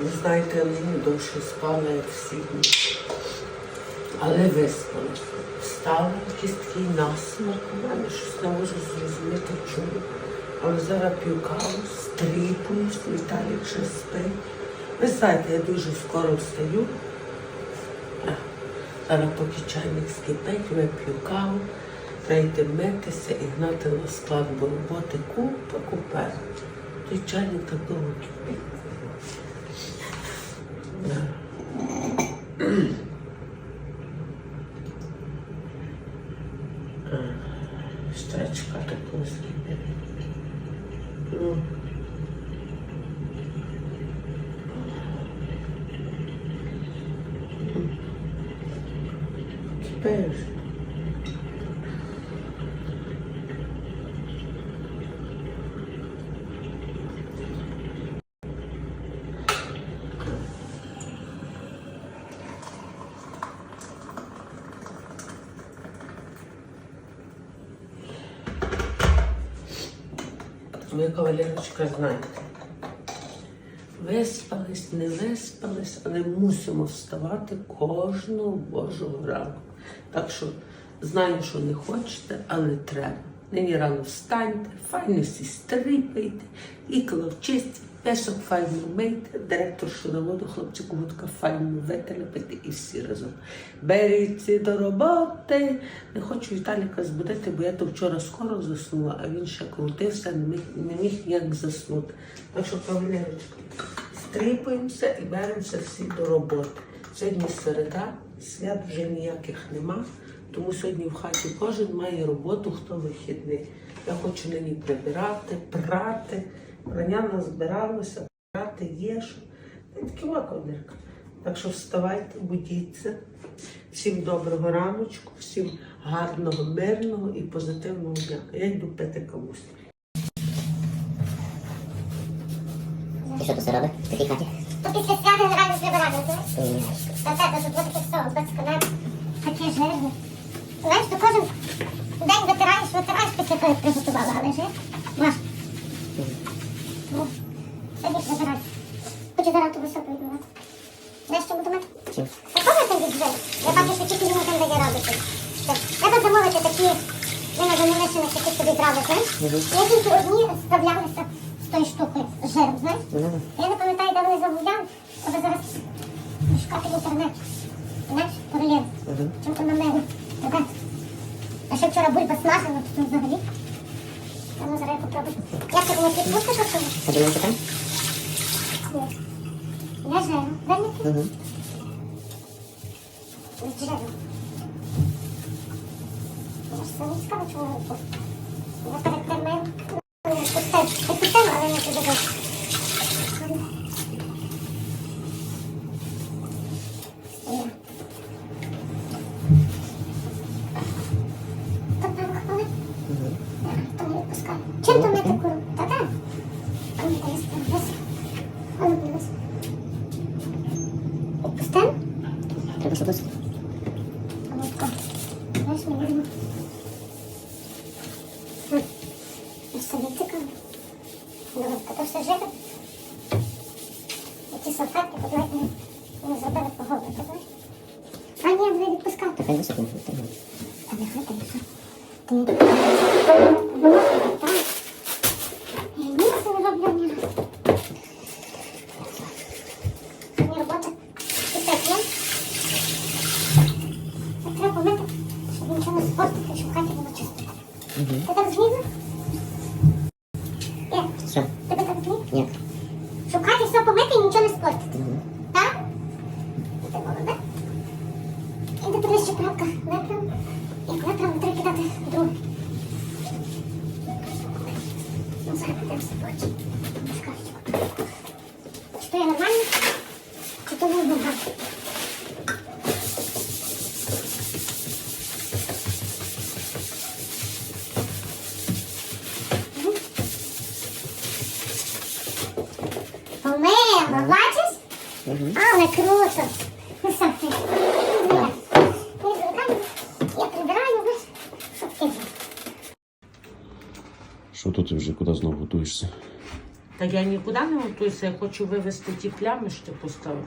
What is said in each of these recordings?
Ви знаєте, не довше спала, як всі дні. Але виспалася. Встала, якийсь такий насморк у мене, щось не можу зрозуміти, чому. Але зараз п'ю каву, стріпуюсь, Віталік ще спить. Ви знаєте, я дуже скоро встаю. Зараз поки чайник скипить, вип'ю каву, прийти митися і гнати на склад, бо роботи купа, купа. Той чайник так довго кипить. Ще чекати коли скипить. Ну. Ви, кавалерочка, знаєте. Виспались, не виспались, але мусимо вставати кожного божого ранку. Так що знаю, що не хочете, але треба. Нині рано встаньте, файно стрипайте, ікла вчистіть, песок файно мийте, директор що на воду, хлопчику водка файно вителепити і всі разом. Беріться до роботи. Не хочу Віталіка збудити, бо я то вчора скоро заснула, а він ще крутився, не міг, не міг ніяк заснути. Так що, кавалерочка, стріпуємося і беремося всі до роботи. Сьогодні середа, свят вже ніяких нема, тому сьогодні в хаті кожен має роботу, хто вихідний. Я хочу нині прибирати, прати. Прання назбиралося, прати є що. Та й такі кавалерка. Так що вставайте, будіться. Всім доброго раночку, всім гарного, мирного і позитивного дня. Я йду пити кавусь. І що тут робить в такій хаті? То після свята генерально прибирати, знаєш? Та те, тут таке все, безконечно. Таке жирне. Знаєш, то кожен день витираєш, витираєш після того, як приготувала, але жир. Важко. Ну, Сьогодні. Хочу зараз ту високу відмивати. Знаєш, що буду мати? Чим? Там від? Я бачу, що тільки йому там дає робити. Треба замовити такі виногонолишені, які тобі брали, знаєш? Я тільки одні справлялися з тою штукою, з жиром, знаєш? Ну, Я не пам'ятаю, де вони замовляли, але зараз шукати в інтернеті. Знаєш, паралельно. Чим то на мене. Вчора бульба смажена, то тут взагалі. Ну зараз я попробую. Як ти думаєш, відпустиш от цього? а там? Ні. Я жиру. Верники? Угу. З жиром. Я ж не цікаво, чому не відпустити. Я перед тим маю відпустив. Відпустив, але не туди добре. То певно хвали? То не відпускаю. Чим то мити куру? Та так. А ну, та я справлюсь. А ну, дивись. Відпустив? Треба щоб досить. А ну, тако. Знаєш, не видно. Хм. Ну, собі цікаво. Добре, то все жити. І ці салфетки, навіть не, не зробили по голові, ти знаєш? А ні, не відпускати. Хай досить не треба. Та там все. Ти не так. Я ніц не роблю ні. Сьогодні робота. І так, є? Так треба помити, щоб нічого не спортити, щоб в хаті було чисто. Ти так зміг? Є. Що? Тебе так зміг? Ні. Шукати все помити і нічого не спортити. Угу. Так? Ти молодець. І до подивись, ще правка виправ. І виправ, треба кидати другу. Ну, зараз підемо по очі. Бачиш? Угу. Але круто. Ну. Ні. Я прибираю, знаєш, щоб ти. Що тут ти вже куди знову готуєшся? Так я нікуди не готуюся, я хочу вивезти ті плями, що ти поставив.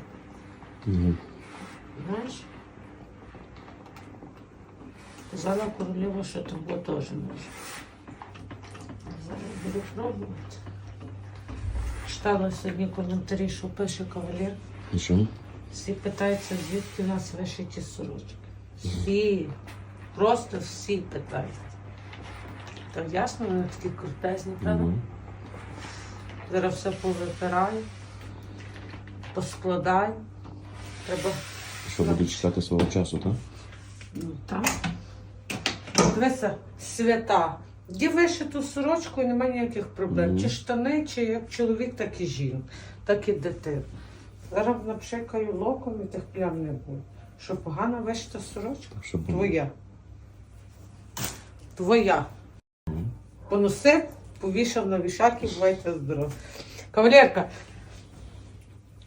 Угу. Знаєш? Казала королева, що того теж може. Зараз буду пробувати. Читала сьогодні коментарі, що пише кавалер. І що? Всі питаються, звідки у нас вишиті сорочки. Всі. Просто всі питають. Так ясно, вони такі крутезні, правда? Угу. Зараз все повипираю, поскладаю. Треба Що буду чекати свого часу, так? Ну так. Дивися, свята. Де вишиту сорочку і немає ніяких проблем. Чи штани, чи як чоловік, так і жінка, так і дитина. Зараз напшикаю локом і тих плям не буде. Що погана вишита сорочка? Що буде. Твоя. Твоя. Поносив, повішав на вішаки, бувайте здорові. Кавалерка,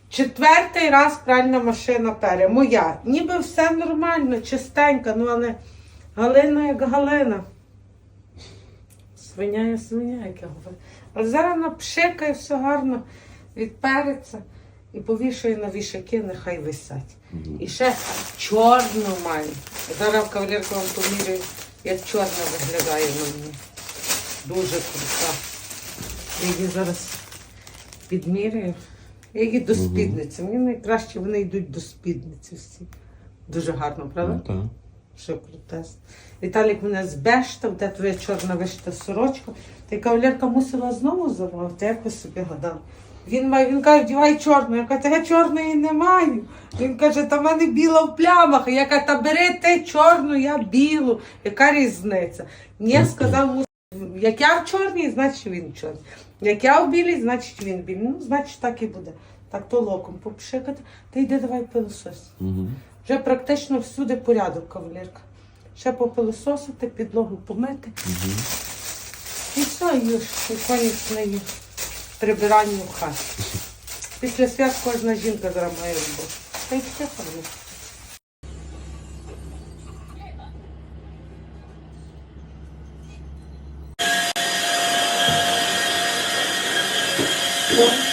четвертий раз пральна машина пере. Моя. Ніби все нормально, чистенько, ну але Галина як Галина. Свиня є свиня, як я говорю. Але зараз напшикає все гарно, відпереться і повішує на вішаки, нехай висять. Мгм. І ще чорну маю. Зараз кавалерка вам поміряю, як чорна виглядає на мені. Дуже крута. Я її зараз підміряю. Я її до спідниці. Мені найкраще вони йдуть до спідниці всі. Дуже гарно, правда? Ну, так. Крутес. Віталік мене збештав, де твоя чорна вишита сорочка. Та й кавалерка мусила знову замовити, як ви собі гадали. Він має, він каже, вдівай чорну. Я кажу, я чорної не маю. Він каже, та в мене біла в плямах. Я кажу, та бери ти чорну, я білу. Яка різниця? Ні, сказав. Як я в чорній, значить він чорний. Як я в білій, значить він білий. Ну, значить так і буде. Так то локом попшикати. Та йди давай пилосос. Угу. Вже практично всюди порядок, кавалерка. Ще попилососити, підлогу помити. Угу. І все, і конець неї прибирання в хаті. Після свят кожна жінка зараз має роботу. Та й все кавалерка. О,